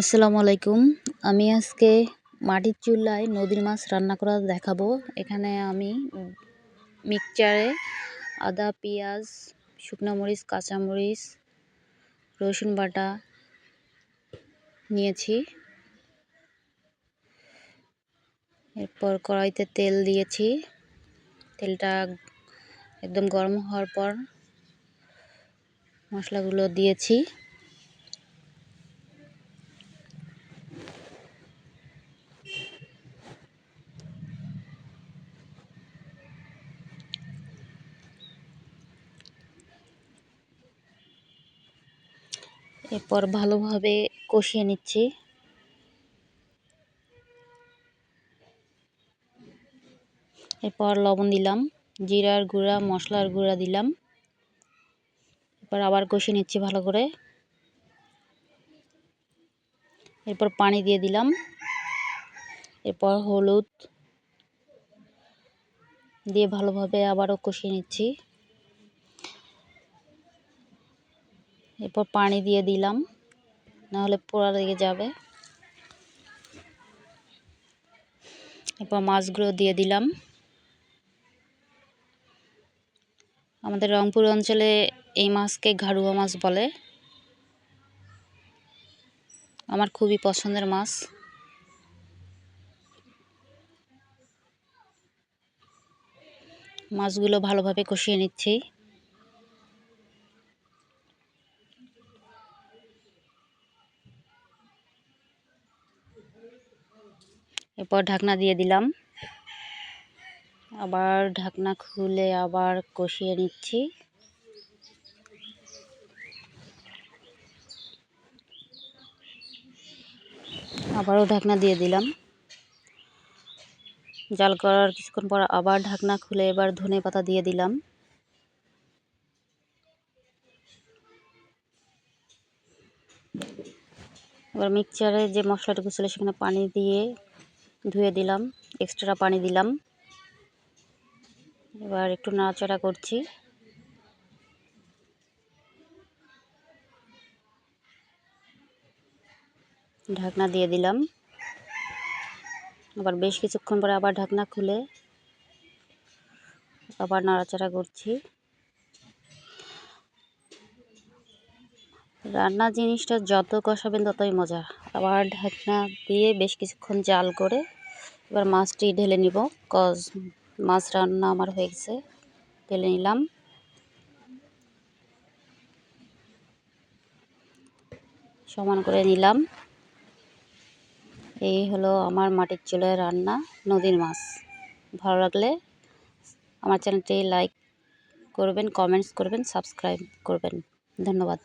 আসসালামু আলাইকুম। আমি আজকে মাটির চুলায় নদীর মাছ রান্না করা দেখাবো। এখানে আমি মিক্সচারে আদা, পেঁয়াজ, শুকনো মরিচ কাঁচামরিচ রসুন বাটা নিয়েছি। এরপর কড়াইতে তেল দিয়েছি। তেলটা একদম গরম হওয়ার পর মশলাগুলো দিয়েছি। এরপর ভালোভাবে কষিয়ে নিচ্ছি। এরপর লবণ দিলাম, জিরার গুঁড়া, মশলার গুঁড়া দিলাম। এরপর আবার কষিয়ে নিচ্ছি ভালো করে। এরপর পানি দিয়ে দিলাম। এরপর হলুদ দিয়ে ভালোভাবে আবারও কষিয়ে নিচ্ছি। এরপর পানি দিয়ে দিলাম, নাহলে পোড়া লেগে যাবে। এরপর মাছগুলো দিয়ে দিলাম। আমাদের রংপুর অঞ্চলে এই মাছকে ঘাড়ুয়া মাছ বলে। আমার খুবই পছন্দের মাছ। মাছগুলো ভালোভাবে কষিয়ে নিচ্ছি। এরপর ঢাকনা দিয়ে দিলাম। আবার ঢাকনা খুলে আবার কষিয়ে নিচ্ছি। আবারও ঢাকনা দিয়ে দিলাম। জাল করার কিছুক্ষণ পর আবার ঢাকনা খুলে এবার ধনে পাতা দিয়ে দিলাম। এবার মিক্সচারে যে মশলাটুকু ছিল সেখানে পানি দিয়ে ধুয়ে দিলাম এক্সট্রা পানি দিলাম। এবার একটু নাড়াচাড়া করছি। ঢাকনা দিয়ে দিলাম। আবার বেশ কিছুক্ষণ পরে আবার ঢাকনা খুলে আবার নাড়াচাড়া করছি। রান্না জিনিসটা যত কষাবেন ততই মজা। আবার ঢাকনা দিয়ে বেশ কিছুক্ষণ জাল করে এবার মাছটি ঢেলে নিব। কজ মাছ রান্না আমার হয়ে গেছে, ঢেলে নিলাম। সমান করে নিলাম। এই হলো আমার মাটির চুলায় রান্না নদীর মাছ। ভালো লাগলে আমার চ্যানেলটি লাইক করবেন, কমেন্টস করবেন, সাবস্ক্রাইব করবেন। ধন্যবাদ।